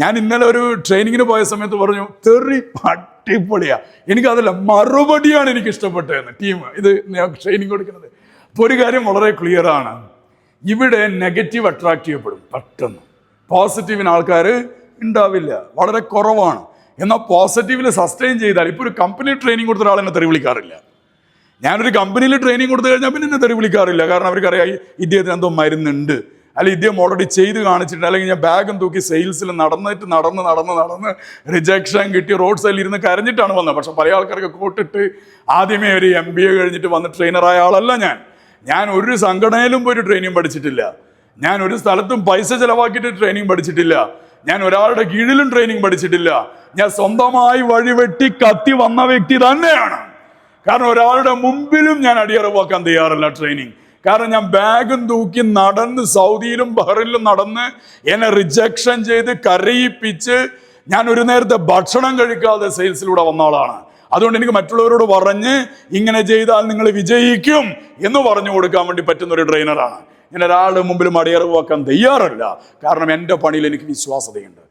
ഞാൻ ഇന്നലെ ഒരു ട്രെയിനിങ്ങിന് പോയ സമയത്ത് പറഞ്ഞു തെറി അടിപൊളിയാ. എനിക്കതല്ല മറുപടിയാണ് എനിക്ക് ഇഷ്ടപ്പെട്ടതെന്ന് ടീം ഇത് ട്രെയിനിങ് കൊടുക്കുന്നത്. അപ്പോൾ ഒരു കാര്യം വളരെ ക്ലിയർ ആണ്. ഇവിടെ നെഗറ്റീവ് അട്രാക്ട് ചെയ്യപ്പെടും പെട്ടെന്ന്. പോസിറ്റീവിന് ആൾക്കാർ ഉണ്ടാവില്ല വളരെ കുറവാണ്. എന്നാൽ പോസിറ്റീവിൽ സസ്റ്റെയിൻ ചെയ്താൽ ഇപ്പോൾ ഒരു കമ്പനി ട്രെയിനിങ് കൊടുത്ത ഒരാൾ എന്നെ തെറി വിളിക്കാറില്ല. ഞാനൊരു കമ്പനിയിൽ ട്രെയിനിങ് കൊടുത്തു കഴിഞ്ഞാൽ പിന്നെ എന്നെ തെറി വിളിക്കാറില്ല. കാരണം അവർക്കറിയാം ഇദ്ദേഹത്തിന് എന്തോ മരുന്നുണ്ട്. അല്ലെങ്കിൽ ഇദ്ദേഹം ഓൾറെഡി ചെയ്ത് കാണിച്ചിട്ടുണ്ട്. അല്ലെങ്കിൽ ഞാൻ ബാഗും തൂക്കി സെയിൽസിൽ നടന്നിട്ട് നടന്ന് നടന്ന് നടന്ന് റിജക്ഷൻ കിട്ടി റോഡ് സൈഡിൽ ഇരുന്ന് കരഞ്ഞിട്ടാണ് വന്നത്. പക്ഷെ പല ആൾക്കാർക്ക് കൂട്ടിട്ട് ആദ്യമേ ഒരു എം ബി എ കഴിഞ്ഞിട്ട് വന്ന് ട്രെയിനറായ ആളല്ല ഞാൻ. ഞാൻ ഒരു സംഘടനയിലും പോയി ട്രെയിനിങ് പഠിച്ചിട്ടില്ല. ഞാൻ ഒരു സ്ഥലത്തും പൈസ ചിലവാക്കിയിട്ട് ട്രെയിനിങ് പഠിച്ചിട്ടില്ല. ഞാൻ ഒരാളുടെ കീഴിലും ട്രെയിനിങ് പഠിച്ചിട്ടില്ല. ഞാൻ സ്വന്തമായി വഴിവെട്ടി കത്തി വന്ന വ്യക്തി തന്നെയാണ്. കാരണം ഒരാളുടെ മുമ്പിലും ഞാൻ അടിയറവാക്കാൻ തയ്യാറല്ല ട്രെയിനിങ് കാരണം ഞാൻ ബാഗും തൂക്കി നടന്ന് സൗദിയിലും ബഹറിലും നടന്ന് എന്നെ റിജക്ഷൻ ചെയ്ത് കരയിപ്പിച്ച് ഞാൻ ഒരു നേരത്തെ ഭക്ഷണം കഴിക്കാതെ സെയിൽസിലൂടെ വന്ന ആളാണ്. അതുകൊണ്ട് എനിക്ക് മറ്റുള്ളവരോട് പറഞ്ഞ് ഇങ്ങനെ ചെയ്താൽ നിങ്ങൾ വിജയിക്കും എന്ന് പറഞ്ഞു കൊടുക്കാൻ വേണ്ടി പറ്റുന്ന ഒരു ട്രെയിനറാണ് ഞാൻ ഒരാളുടെ മുമ്പിലും വെക്കാൻ തയ്യാറല്ല. കാരണം എന്റെ പണിയിൽ എനിക്ക് വിശ്വാസതയുണ്ട്.